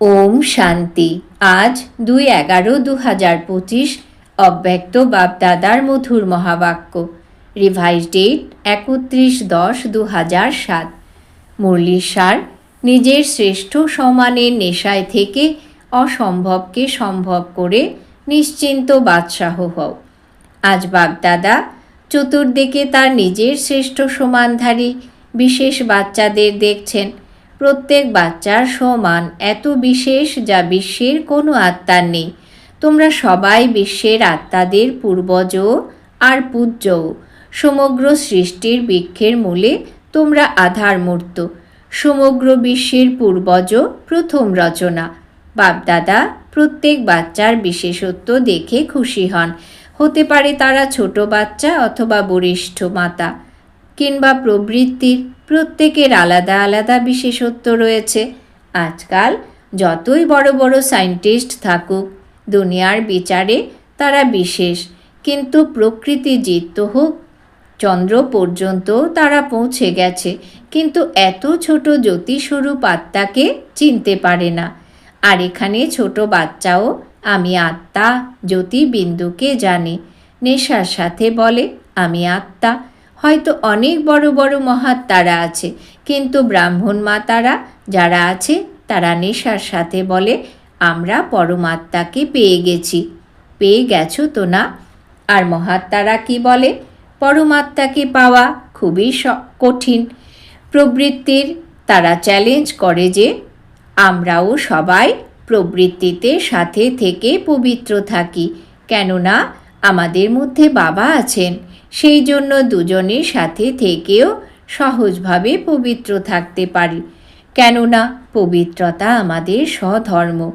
ওম শান্তি। আজ দুই এগারো দু হাজার পঁচিশ অব্যক্ত বাপদাদার মধুর মহাবাক্য। রিভাইজ ডেট একত্রিশ দশ দু হাজার সাত। মুরলির নিজের শ্রেষ্ঠ সমানের নেশায় থেকে অসম্ভবকে সম্ভব করে নিশ্চিন্ত বাদশাহ হও। আজ বাগদাদা চতুর্দিকে তার নিজের শ্রেষ্ঠ সমানধারী বিশেষ বাচ্চাদের দেখছেন। প্রত্যেক বাচ্চার সমান, এত বিশেষ যা বিশ্বের কোনো আত্মার নেই। তোমরা সবাই বিশ্বের আত্মাদের পূর্বজ আর পূজ্যও সমগ্র সৃষ্টির বৃক্ষের মূলে তোমরা আধার মূর্ত সমগ্র বিশ্বের পূর্বজ প্রথম রচনা। বাপদাদা, প্রত্যেক বাচ্চার বিশেষত্ব দেখে খুশি হন। হতে পারে তারা ছোট বাচ্চা অথবা বরিষ্ঠ মাতা কিংবা প্রবৃত্তির প্রত্যেকের আলাদা আলাদা বিশেষত্ব রয়েছে। আজকাল যতই বড় বড় সায়েন্টিস্ট থাকুক, দুনিয়ার বিচারে তারা বিশেষ, কিন্তু প্রকৃতি জিত হোক, চন্দ্র পর্যন্ত তারা পৌঁছে গেছে, কিন্তু এত ছোট জ্যোতিস্বরূপ আত্মাকে চিনতে পারে না। আর এখানে ছোট বাচ্চাও, আমি আত্মা জ্যোতিবিন্দুকে জানি, নেশার সাথে বলে, আমি আত্মা। হয়তো অনেক বড় বড় মহাত্মারা আছে। কিন্তু ব্রাহ্মণ মাতারা যারা আছে, তারা নেশার সাথে বলে, আমরা পরমাত্মাকে পেয়ে গেছি। পেয়ে গেছো তো না? আর মহাত্মারা কি বলে? পরমাত্মাকে পাওয়া খুবই কঠিন। প্রবৃত্তির তারা চ্যালেঞ্জ করে যে, আমরাও সবাই প্রবৃত্তিতে সাথে থেকে পবিত্র থাকি। কেননা, আমাদের মধ্যে বাবা আছেন। সেই জন্য দুজনের সাথে থেকেও সহজভাবে পবিত্র থাকতে পারি। কেননা পবিত্রতা আমাদের স্বধর্ম।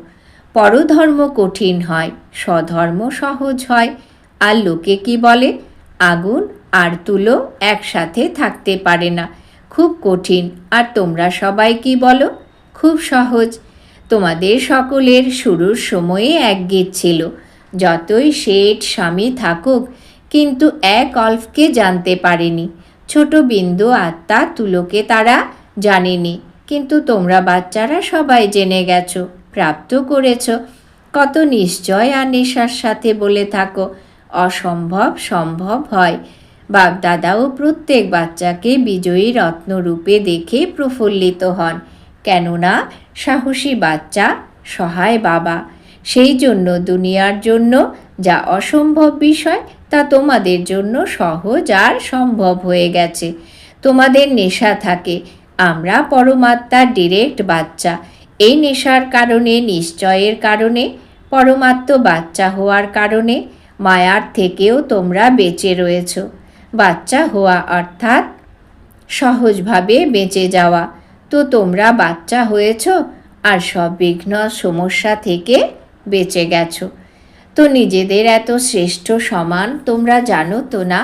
পরধর্ম কঠিন হয়, স্বধর্ম সহজ হয়। আর লোকে কি বলে? আগুন আর তুলো একসাথে থাকতে পারে না। খুব কঠিন। আর তোমরা সবাই কি বলো? খুব সহজ। তোমাদের সকলের শুরুর সময়ে এক ছিল। যতই শেঠ স্বামী থাকুক কিন্তু এক অল্পকে জানতে পারেনি। ছোট বিন্দু আত্মা তুলোকে তারা জানেনি, কিন্তু তোমরা বাচ্চারা সবাই জেনে গেছো, প্রাপ্ত করেছ। কত নিশ্চয় আর নেশার সাথে বলে থাকো, অসম্ভব সম্ভব হয়। বাপদাদাও প্রত্যেক বাচ্চাকে বিজয়ী রত্নরূপে দেখে প্রফুল্লিত হন, কেননা সাহসী বাচ্চা সহায় বাবা। সেই জন্য দুনিয়ার জন্য যা অসম্ভব বিষয় তা তোমাদের জন্য সহজ আর সম্ভব হয়ে গেছে। তোমাদের নেশা থাকে। আমরা পরমাত্মার ডিরেক্ট বাচ্চা। এই নেশার কারণে, নিশ্চয়ের কারণে, পরমাত্ম বাচ্চা হওয়ার কারণে মায়ার থেকেও তোমরা বেঁচে রয়েছ। বাচ্চা হওয়া অর্থাৎ সহজভাবে বেঁচে যাওয়া। তো তোমরা বাচ্চা হয়েছ আর সব বিঘ্ন, সমস্যা থেকে বেঁচে গেছো। তো নিজেদের এত শ্রেষ্ঠ সমান তোমরা জানো তো না?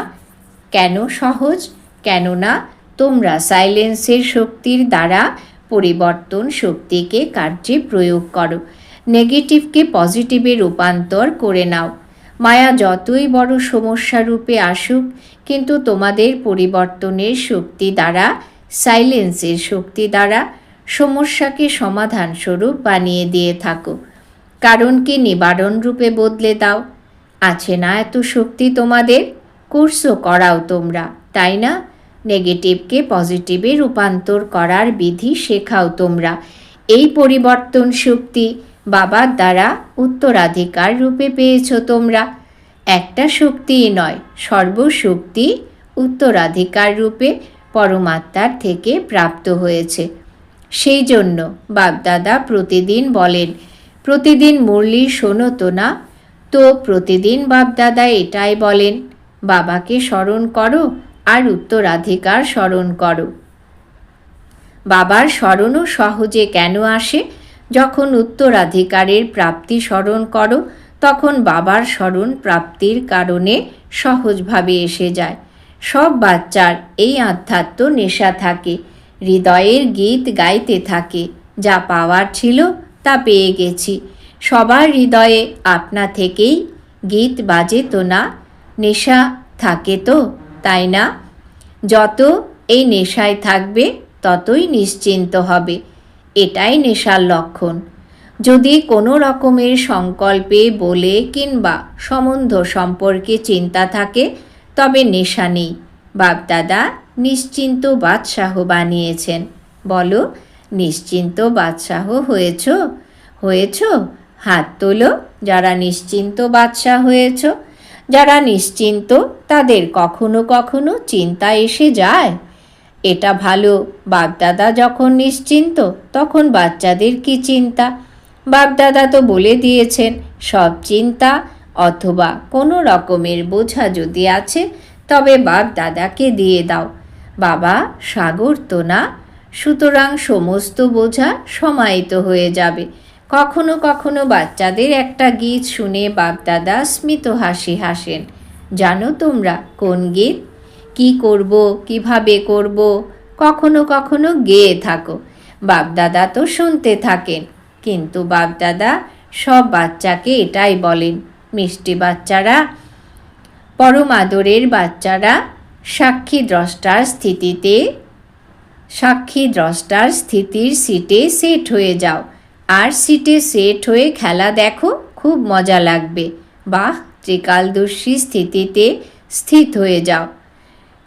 কেন সহজ? কেননা তোমরা সাইলেন্সের শক্তির দ্বারা পরিবর্তন শক্তিকে কার্যে প্রয়োগ করো। নেগেটিভকে পজিটিভে রূপান্তর করে নাও। মায়া যতই বড় সমস্যা রূপে আসুক, কিন্তু তোমাদের পরিবর্তনের শক্তি দ্বারা, সাইলেন্সের শক্তি দ্বারা সমস্যাকে সমাধান স্বরূপ বানিয়ে দিয়ে থাকো। কারণকে নিবারণ রূপে বদলে দাও। আছে না এত শক্তি তোমাদের? কোর্সও করাও তোমরা, তাই না? নেগেটিভকে পজিটিভে রূপান্তর করার বিধি শেখাও তোমরা। এই পরিবর্তন শক্তি বাবার দ্বারা উত্তরাধিকার রূপে পেয়েছ তোমরা। একটা শক্তিই নয়, সর্বশক্তি উত্তরাধিকার রূপে পরমাত্মার থেকে প্রাপ্ত হয়েছে। সেই জন্য বাপদাদা প্রতিদিন বলেন প্রতিদিন মুরলি শোনো তো না? তো প্রতিদিন বাপদাদা এটাই বলেন, বাবাকে স্মরণ করো আর উত্তরাধিকার স্মরণ করো। বাবার স্মরণও সহজে কেন আসে? যখন উত্তরাধিকারের প্রাপ্তি স্মরণ করো, তখন বাবার স্মরণ প্রাপ্তির কারণে সহজভাবে এসে যায়। সব বাচ্চার এই আধ্যাত্ম নেশা থাকে, হৃদয়ের গীত গাইতে থাকে, যা পাওয়ার ছিল তা পেয়ে গেছি। সবার হৃদয়ে আপনা থেকেই গীত বাজে তো না? নেশা থাকে তো, তাই না? যত এই নেশায় থাকবে, ততই নিশ্চিন্ত হবে। এটাই নেশার লক্ষণ। যদি কোনো রকমের সংকল্পে বলে কিংবা সম্বন্ধ সম্পর্কে চিন্তা থাকে, তবে নেশা নেই। বাপদাদা নিশ্চিন্ত বাদশাহ বানিয়েছেন। বলো নিশ্চিন্ত বাদশাহ হয়েছ? হয়েছ? হাত তোলো। যারা নিশ্চিন্ত বাদশাহ হয়েছ, যারা নিশ্চিন্ত, তাদের কখনো কখনো চিন্তা এসে যায়। এটা ভালো। বাপদাদা যখন নিশ্চিন্ত, তখন বাচ্চাদের কি চিন্তা? বাপদাদা তো বলে দিয়েছেন, সব চিন্তা অথবা কোনো রকমের বোঝা যদি আছে, তবে বাপদাদাকে দিয়ে দাও। বাবা, সাগর তো না? সুতরাং সমস্ত বোঝা সমাহিত হয়ে যাবে। কখনো কখনো বাচ্চাদের একটা গীত শুনে বাপদাদা স্মিত হাসি হাসেন। জানো তোমরা কোন গীত? কি করব, কীভাবে করব? কখনো কখনো গেয়ে থাকো। বাপদাদা তো শুনতে থাকেন, কিন্তু বাপদাদা সব বাচ্চাকে এটাই বলেন, মিষ্টি বাচ্চারা, পরম আদরের বাচ্চারা, সাক্ষী দ্রষ্টার স্থিতিতে সাক্ষী দ্রষ্টার স্থিতির সিটে সেট হয়ে যাও। আর সিটে সেট হয়ে খেলা দেখো, খুব মজা লাগবে। বাহ, ত্রিকালদর্শী স্থিতিতে স্থিত হয়ে যাও।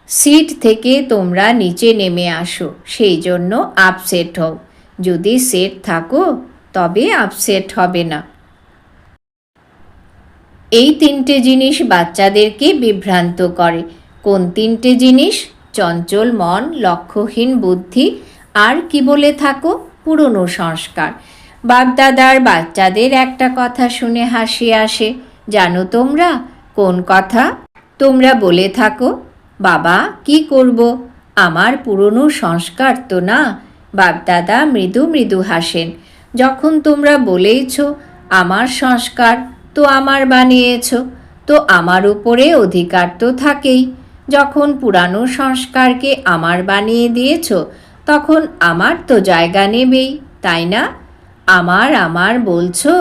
সিট থেকে তোমরা নিচে নেমে আসো, সেই জন্য আপসেট হও। যদি সেট থাকো, তবে আপসেট হবে না। এই তিনটে জিনিস বাচ্চাদেরকে বিভ্রান্ত করে। কোন তিনটে জিনিস? চঞ্চল মন, লক্ষ্যহীন বুদ্ধি, আর কি বলে থাকো? পুরনো সংস্কার। বাপদাদার বাচ্চাদের একটা কথা শুনে হাসি আসে। জানো তোমরা, কোন কথা? তোমরা বলে থাকো, বাবা, কি করব? আমার পুরনো সংস্কার তো না। বাপদাদা মৃদু মৃদু হাসেন। যখন তোমরা বলেইছ, আমার সংস্কার তো আমার বানিয়েছ। তো আমার উপরে অধিকার তো থাকেই। যখন পুরানো সংস্কারকে আমার বানিয়ে দিয়েছ, তখন আমার তো জায়গা নেবেই, তাই না? আমার আমার বলছো,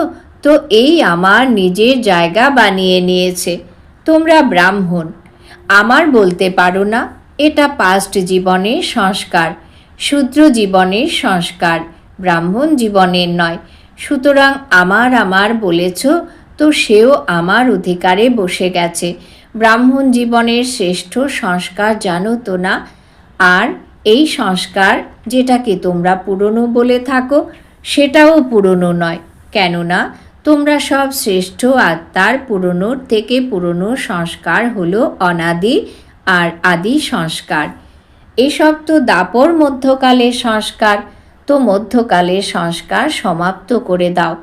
তো এই আমার নিজের জায়গা বানিয়ে নিয়েছে। তোমরা ব্রাহ্মণ, আমার বলতে পারো না, এটা পাস্ট জীবনের সংস্কার, শূদ্র জীবনের সংস্কার, ব্রাহ্মণ জীবনের নয়। সুতরাং আমার আমার বলেছ, তো সেও আমার অধিকারে বসে গেছে। ব্রাহ্মণ জীবনের শ্রেষ্ঠ সংস্কার জানো তো না? আর এই সংস্কার যেটাকে তোমরা পুরনো বলে থাকো, সেটাও পুরনো নয়। কেননা তোমরা সব শ্রেষ্ঠ আত্মার পুরনোর থেকে পুরনো সংস্কার হলো অনাদি আর আদি সংস্কার। এসব তো দাপর মধ্যকালের সংস্কার, তো মধ্যকালের সংস্কার সমাপ্ত করে দাও।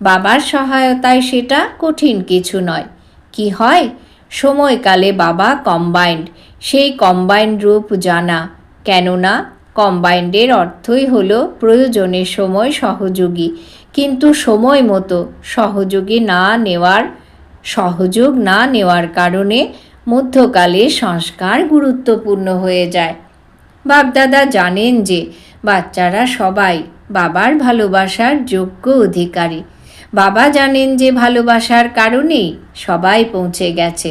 বাবার সহায়তায় সেটা কঠিন কিছু নয়। কি হয়? সময়কালে বাবা কম্বাইন্ড সেই কম্বাইন্ড রূপ জানা। কেননা কম্বাইন্ডের অর্থই হল প্রয়োজনের সময় সহযোগী। কিন্তু সময় মতো সহযোগী না নেওয়ার, সহযোগ না নেওয়ার কারণে মধ্যকালে সংস্কার গুরুত্বপূর্ণ হয়ে যায়। বাপদাদা জানেন যে বাচ্চারা সবাই বাবার ভালোবাসার যোগ্য অধিকারী। বাবা জানেন যে ভালোবাসার কারণেই সবাই পৌঁছে গেছে।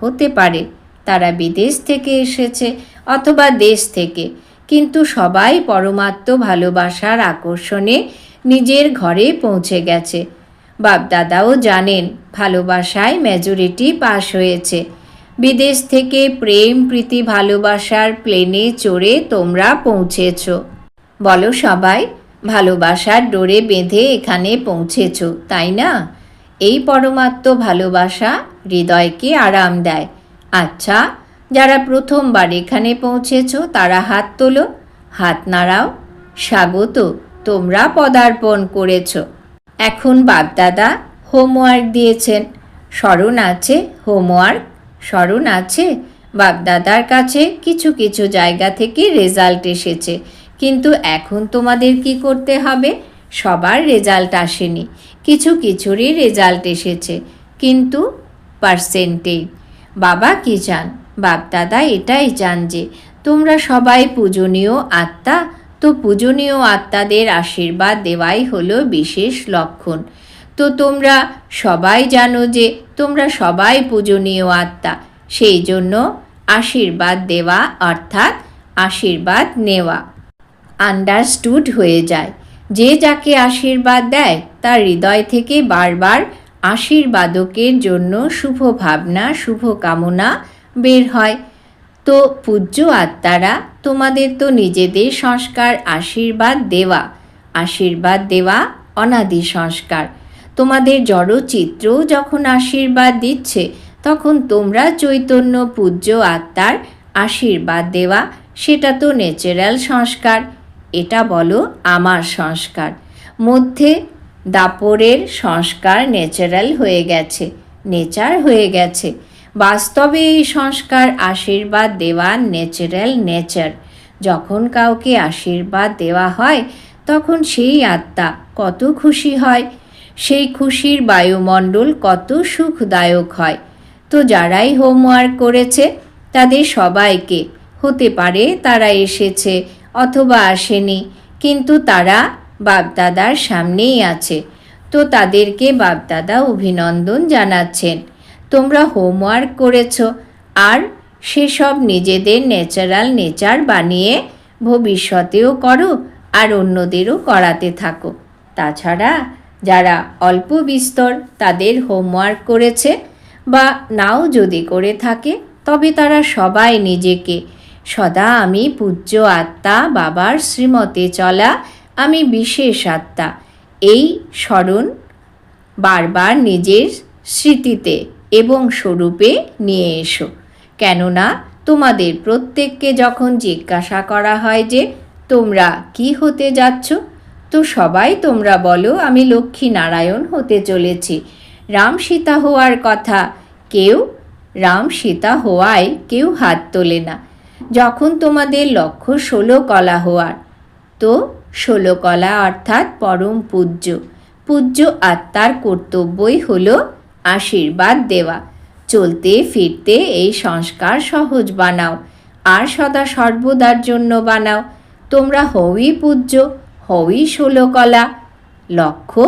হতে পারে তারা বিদেশ থেকে এসেছে অথবা দেশ থেকে, কিন্তু সবাই পরমাত্ম ভালোবাসার আকর্ষণে নিজের ঘরে পৌঁছে গেছে। বাপদাদাও জানেন ভালোবাসায় মেজরিটি পাশ হয়েছে। বিদেশ থেকে প্রেম, প্রীতি, ভালোবাসার প্লেনে চড়ে তোমরা পৌঁছেছ। বলো সবাই ভালোবাসার ডোরে বেঁধে এখানে পৌঁছেছ, তাই না? এই পরমাত্ম ভালোবাসা হৃদয়কে আরাম দেয়। আচ্ছা যারা প্রথমবার এখানে পৌঁছেছ, তারা হাত তোলো, হাত নাড়াও। স্বাগত, তোমরা পদার্পণ করেছ। এখন বাপদাদা হোমওয়ার্ক দিয়েছেন। স্মরণ আছে, হোমওয়ার্ক? স্মরণ আছে? বাপদাদার কাছে কিছু কিছু জায়গা থেকে রেজাল্ট এসেছে। কিন্তু এখন তোমাদের কি করতে হবে? সবার রেজাল্ট আসেনি। কিছু কিছুরই রেজাল্ট এসেছে, কিন্তু পার্সেন্টেজ বাবা কি চান? বাপদাদা এটাই চান যে, তোমরা সবাই পূজনীয় আত্মা, তো পূজনীয় আত্মাদের আশীর্বাদ দেওয়াই হলো বিশেষ লক্ষণ। তো তোমরা সবাই জানো যে, তোমরা সবাই পূজনীয় আত্মা, সেই জন্য আশীর্বাদ দেওয়া অর্থাৎ আশীর্বাদ নেওয়া। আন্ডারস্টুড হয়ে যায়। যে যাকে আশীর্বাদ দেয় আত্মার হৃদয় থেকে বারবার আশীর্বাদকের জন্য শুভ ভাবনা, শুভ কামনা বের হয়। তো পূজ্য আত্মারা, তোমাদের তো নিজেদের সংস্কার, আশীর্বাদ দেওয়া। আশীর্বাদ দেওয়া অনাদি সংস্কার। তোমাদের জড়চিত্র যখন আশীর্বাদ দিচ্ছে, তখন তোমরা চৈতন্য পূজ্য আত্মার আশীর্বাদ দেওয়া, সেটা তো ন্যাচারাল সংস্কার। এটা বলো আমার সংস্কার। মধ্যে দাপরের সংস্কার ন্যাচারাল হয়ে গেছে, নেচার হয়ে গেছে। বাস্তবে এই সংস্কার আশীর্বাদ দেওয়া ন্যাচারাল নেচার। যখন কাউকে আশীর্বাদ দেওয়া হয়, তখন সেই আত্মা কত খুশি হয়, সেই খুশির বায়ুমণ্ডল কত সুখদায়ক হয়। তো যারাই হোমওয়ার্ক করেছে, তাদের সবাইকে, হতে পারে তারা এসেছে অথবা আসেনি। কিন্তু তারা বাপদাদার সামনেই আছে। তো তাদেরকে বাপদাদা অভিনন্দন জানাচ্ছেন। তোমরা হোমওয়ার্ক করেছ। আর সেসব নিজেদের ন্যাচারাল নেচার বানিয়ে ভবিষ্যতেও করো আর অন্যদেরও করাতে থাকো। তাছাড়া যারা অল্প বিস্তর তাদের হোমওয়ার্ক করেছে বা নাও যদি করে থাকে, তবে তারা সবাই নিজেকে সদা আমি পূজ্য আত্মা, বাবার শ্রীমতে চলা আমি বিশেষ আত্মা। এই স্মরণ বারবার নিজের স্মৃতিতে এবং স্বরূপে নিয়ে এসো। কেননা তোমাদের প্রত্যেককে যখন জিজ্ঞাসা করা হয় যে, তোমরা কি হতে যাচ্ছ? তো সবাই তোমরা বলো, আমি লক্ষ্মী নারায়ণ হতে চলেছি। রাম সীতা হওয়ার কথা কেউ, রাম সীতা হওয়ায় কেউ হাত তোলে না। যখন তোমাদের লক্ষ্য ষোলো কলা হওয়ার, তো ষোলো কলা অর্থাৎ পরম পূজ্য। পূজ্য আত্মার কর্তব্যই হল আশীর্বাদ দেওয়া। চলতে ফিরতে এই সংস্কার সহজ বানাও, আর সদা সর্বদার জন্য বানাও। তোমরা হওই পূজ্য, হওই ষোলো কলা। লক্ষ্য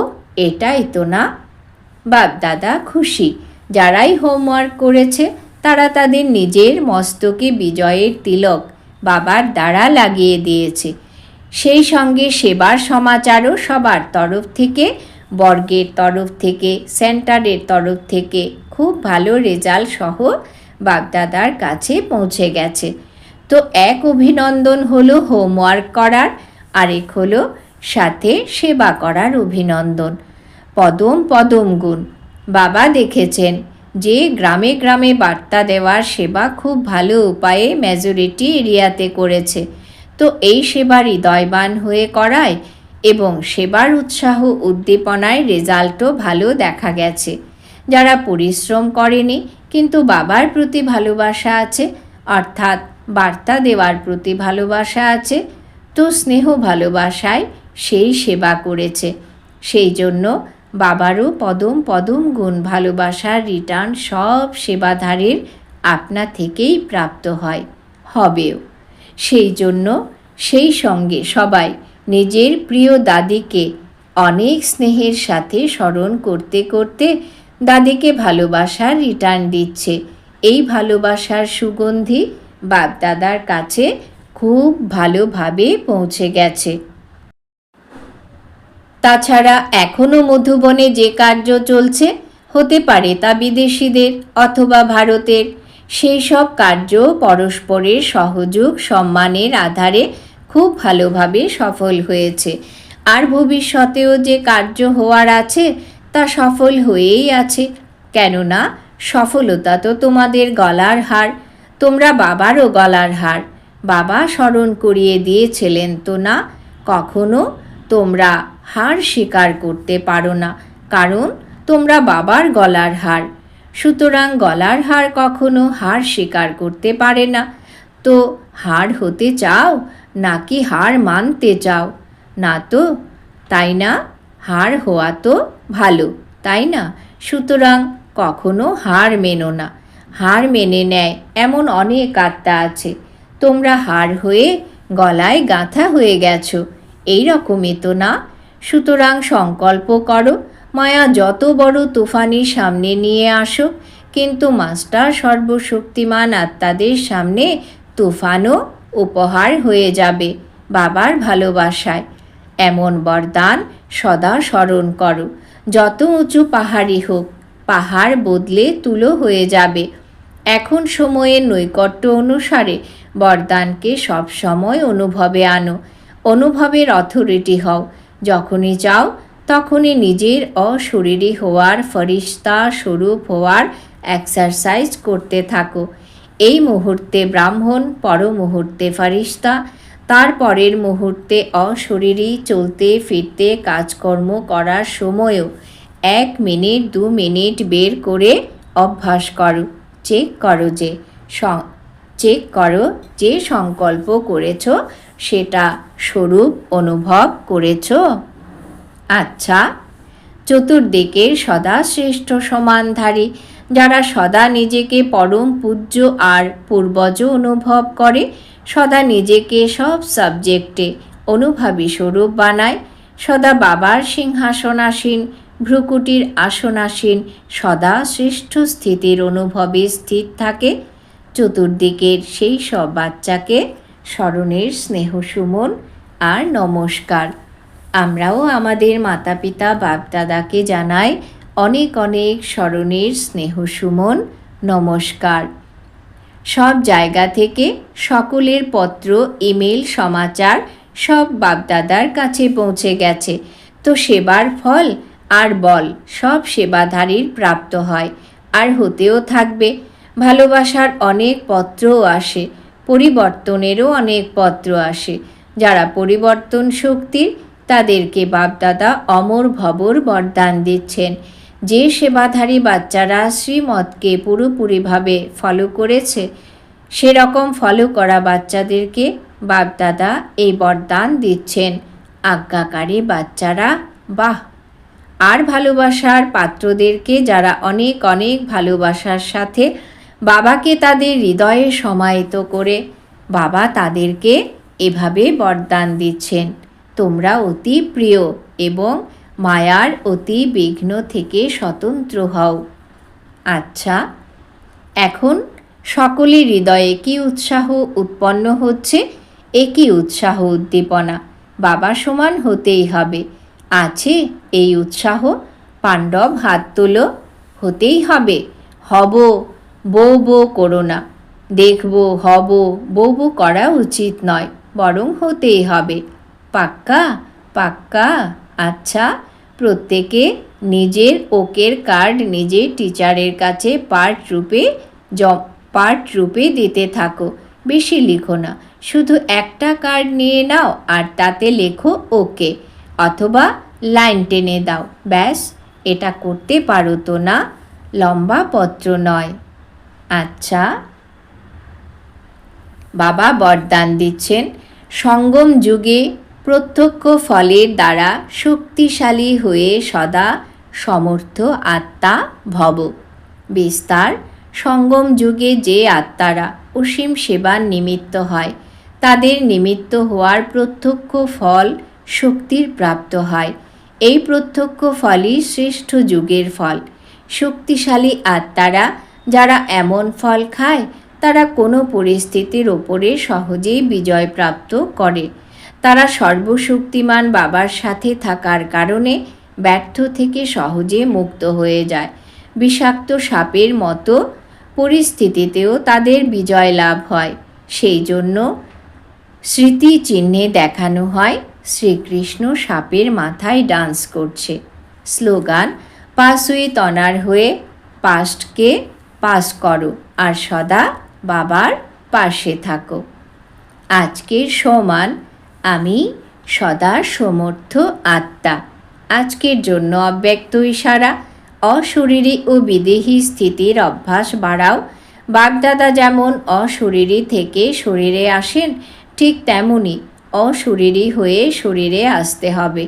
এটাই তো না? বাপদাদা খুশি, যারাই হোমওয়ার্ক করেছে তারা তাদের নিজের মস্তকে বিজয়ের তিলক বাবার দ্বারা লাগিয়ে দিয়েছে। সেই সঙ্গে সেবার সমাচারও সবার তরফ থেকে, বর্গের তরফ থেকে, সেন্টারের তরফ থেকে খুব ভালো রেজাল্ট সহ বাগদাদার কাছে পৌঁছে গেছে। তো এক অভিনন্দন হলো হোমওয়ার্ক করার, আরেক হলো সাথে সেবা করার অভিনন্দন। পদম পদম গুণ। বাবা দেখেছেন যে গ্রামে গ্রামে বার্তা দেওয়ার সেবা খুব ভালো উপায়ে মেজরিটি এরিয়াতে করেছে। তো এই সেবা হৃদয়বান হয়ে করায় এবং সেবার উৎসাহ উদ্দীপনায় রেজাল্টও ভালো দেখা গেছে। যারা পরিশ্রম করেনি, কিন্তু বাবার প্রতি ভালোবাসা আছে, অর্থাৎ বার্তা দেওয়ার প্রতি ভালোবাসা আছে, তো স্নেহ ভালোবাসায় সেই সেবা করেছে। সেই জন্য বাবারও পদম পদম গুণ ভালোবাসার রিটার্ন সব সেবাধারের আপনা থেকেই প্রাপ্ত হয়, হবেও। সেই জন্য সেই সঙ্গে সবাই নিজের প্রিয় দাদিকে অনেক স্নেহের সাথে স্মরণ করতে করতে দাদিকে ভালোবাসার রিটার্ন দিচ্ছে। এই ভালোবাসার সুগন্ধি বাপদাদার কাছে খুব ভালোভাবে পৌঁছে গেছে। তাছাড়া এখনও মধুবনে যে কার্য চলছে, হতে পারে তা বিদেশিদের অথবা ভারতের। সেই সব কার্য পরস্পরের সহযোগ, সম্মানের আধারে খুব ভালোভাবে সফল হয়েছে। আর ভবিষ্যতেও যে কার্য হওয়ার আছে, তা সফল হয়েই আছে। কেননা, সফলতা তো তোমাদের গলার হার। তোমরা বাবারও গলার হার। বাবা স্মরণ করিয়ে দিয়েছিলেন তো না? কখনো? তোমরা হার স্বীকার করতে পারো না, কারণ তোমরা বাবার গলার হার। সুতরাং গলার হার কখনো হার স্বীকার করতে পারে না। তো হার হতে চাও, নাকি হার মানতে চাও? না তো, তাই না? হার হওয়া তো ভালো, তাই না? সুতরাং কখনো হার মেনো না। হার মেনে নেয় এমন অনেক আত্মা আছে। তোমরা হার হয়ে গলায় গাঁথা হয়ে গেছো। এই রকমই তো না? সুতরাং সংকল্প করো, মায়া যত বড় তুফানি সামনে নিয়ে আসো, কিন্তু মাস্টার সর্বশক্তিমান আত্মাদের সামনে তুফানও উপহার হয়ে যাবে বাবার ভালোবাসায়। এমন বরদান সদা স্মরণ করো, যত উঁচু পাহাড়ই হোক, পাহাড় বদলে তুলো হয়ে যাবে। এখন সময়ে নৈকট্য অনুসারে বরদানকে সবসময় অনুভবে আনো, অনুভবের অথরিটি হও যখনই চাও তখনই নিজের অশরীরী হওয়ার ফরিস্তা স্বরূপ হওয়ার এক্সারসাইজ করতে থাকো। এই মুহূর্তে ব্রাহ্মণ পর মুহূর্তে ফারিস্তা, তার পরের মুহূর্তে অশরীরী চলতে ফিরতে কাজকর্ম করার সময়ও এক মিনিট, দু মিনিট বের করে অভ্যাস করো। চেক করো যে চেক করো যে সংকল্প করেছ সেটা স্বরূপ অনুভব করেছ? আচ্ছা চতুর্দিকের সদা শ্রেষ্ঠ সমানধারী, যারা সদা নিজেকে পরম পূজ্য আর পূর্বজ অনুভব করে, সদা নিজেকে সব সাবজেক্টে অনুভাবী স্বরূপ বানায়, সদা বাবার সিংহাসনাসীন, ভ্রুকুটির আসনাসীন, সদা শ্রেষ্ঠ স্থিতির অনুভবে স্থির থাকে। চতুর্দিকের সেই সব বাচ্চাকে স্মরণের স্নেহ সুমন আর নমস্কার। আমরাও আমাদের মাতা পিতা বাপদাদাকে জানাই অনেক অনেক স্মরণের স্নেহ সুমন, নমস্কার। সব জায়গা থেকে সকলের পত্র, ইমেল, সমাচার সব বাপদাদার কাছে পৌঁছে গেছে। তো সেবার ফল আর বল সব সেবাধারীর প্রাপ্ত হয়, আর হতেও থাকবে। ভালোবাসার অনেক পত্রও আসে। পরিবর্তনেরও অনেক পত্র আসে। যারা পরিবর্তন শক্তির, তাদেরকে বাপদাদা অমর ভবর বরদান দিচ্ছেন। যে সেবাধারী বাচ্চারা শ্রীমতকে পুরোপুরিভাবে ফলো করেছে, সেরকম ফলো করা বাচ্চাদেরকে বাপদাদা এই বরদান দিচ্ছেন। আজ্ঞাকারী বাচ্চারা, বাহ! আর ভালোবাসার পাত্রদেরকে যারা অনেক অনেক ভালোবাসার সাথে বাবাকে তাদের হৃদয়ে সমাহিত করে বাবা তাদেরকে এভাবে বরদান দিচ্ছেন। তোমরা অতি প্রিয় এবং মায়ার অতি বিঘ্ন থেকে স্বতন্ত্র হও। আচ্ছা এখন সকলের হৃদয়ে কি উৎসাহ উৎপন্ন হচ্ছে? একই উৎসাহ উদ্দীপনা? বাবা সমান হতেই হবে। আছে এই উৎসাহ? পাণ্ডব হাত তোলো, হতেই হবে। হব। বউ বউ করো না। দেখব, হব, বউ বউ করা উচিত নয়, বরং হতেই হবে। পাক্কা? পাক্কা? আচ্ছা প্রত্যেকে নিজের ওকের কার্ড নিজের টিচারের কাছে পার্ট রূপে জম পার্ট রূপে দিতে থাকো, বেশি লিখো না। শুধু একটা কার্ড নিয়ে নাও আর তাতে লেখো ওকে, অথবা লাইন টেনে দাও। ব্যাস, এটা করতে পারো তো না, লম্বা পত্র নয়। আচ্ছা। বাবা বরদান দিচ্ছেন। সঙ্গম যুগে প্রত্যক্ষ ফলের দ্বারা শক্তিশালী হয়ে সদা সমর্থ আত্মা ভব। বিস্তার, সঙ্গম যুগে যে আত্মারা অসীম সেবার নিমিত্ত হয়, তাদের নিমিত্ত হওয়ার প্রত্যক্ষ ফল শক্তির প্রাপ্ত হয়। এই প্রত্যক্ষ ফলই শ্রেষ্ঠ যুগের ফল। শক্তিশালী আত্মারা যারা এমন ফল খায়, তারা কোনো পরিস্থিতির ওপরে সহজেই বিজয় প্রাপ্ত করে। তারা সর্বশক্তিমান বাবার সাথে থাকার কারণে ব্যর্থ থেকে সহজে মুক্ত হয়ে যায়। বিষাক্ত সাপের মতো পরিস্থিতিতেও তাদের বিজয় লাভ হয়। সেই জন্য স্মৃতি চিহ্নে দেখানো হয়, শ্রীকৃষ্ণ সাপের মাথায় ডান্স করছে। স্লোগান, পাসুই তনার হয়ে, পাস্টকে পাস করো আর সদা বাবার পাশে থাকো। আজকের সমান আমি সদা সমর্থ আত্মা। আজকের জন্য অব্যক্ত ইশারা, অশরীরী ও বিদেহী স্থিতির অভ্যাস বাড়াও। বাগদাদা যেমন অশরীরী থেকে শরীরে আসেন, ঠিক তেমনি অশরীরী হয়ে শরীরে আসতে হবে।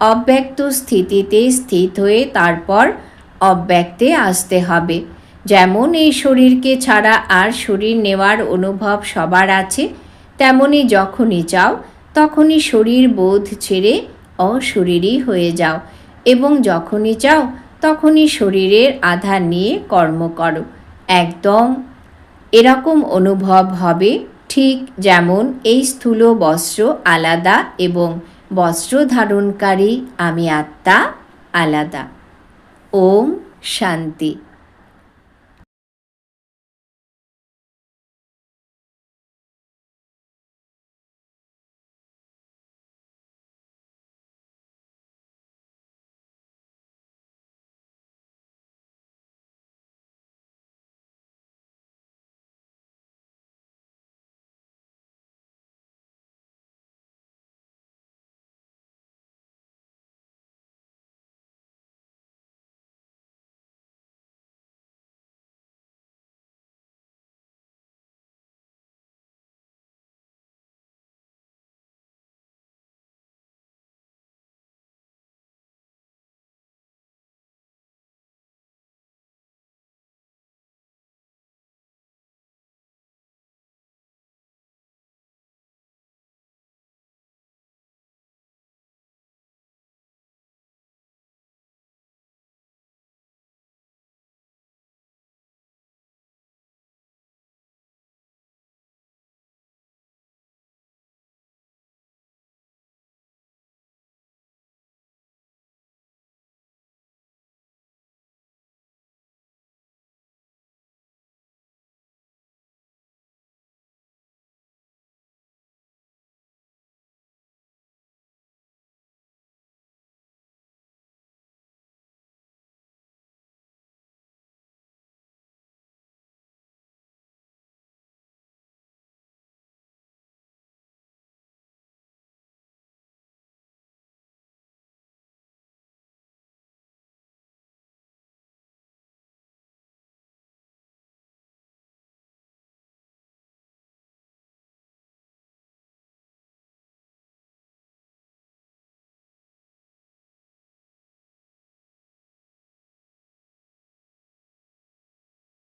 অব্যক্ত স্থিতিতে স্থিত হয়ে তারপর অব্যক্তে আসতে হবে। যেমন এই শরীরকে ছাড়া আর শরীর নেওয়ার অনুভব সবার আছে, তেমনি যখনই চাও, তখনই শরীর বোধ ছেড়ে অশরীরই হয়ে যাও এবং যখনই চাও, তখনই শরীরের আধার নিয়ে কর্ম করো। একদম এরকম অনুভব হবে ঠিক যেমন এই স্থূল বস্ত্র আলাদা এবং বস্ত্র ধারণকারী আমি আত্মা আলাদা। ওম শান্তি।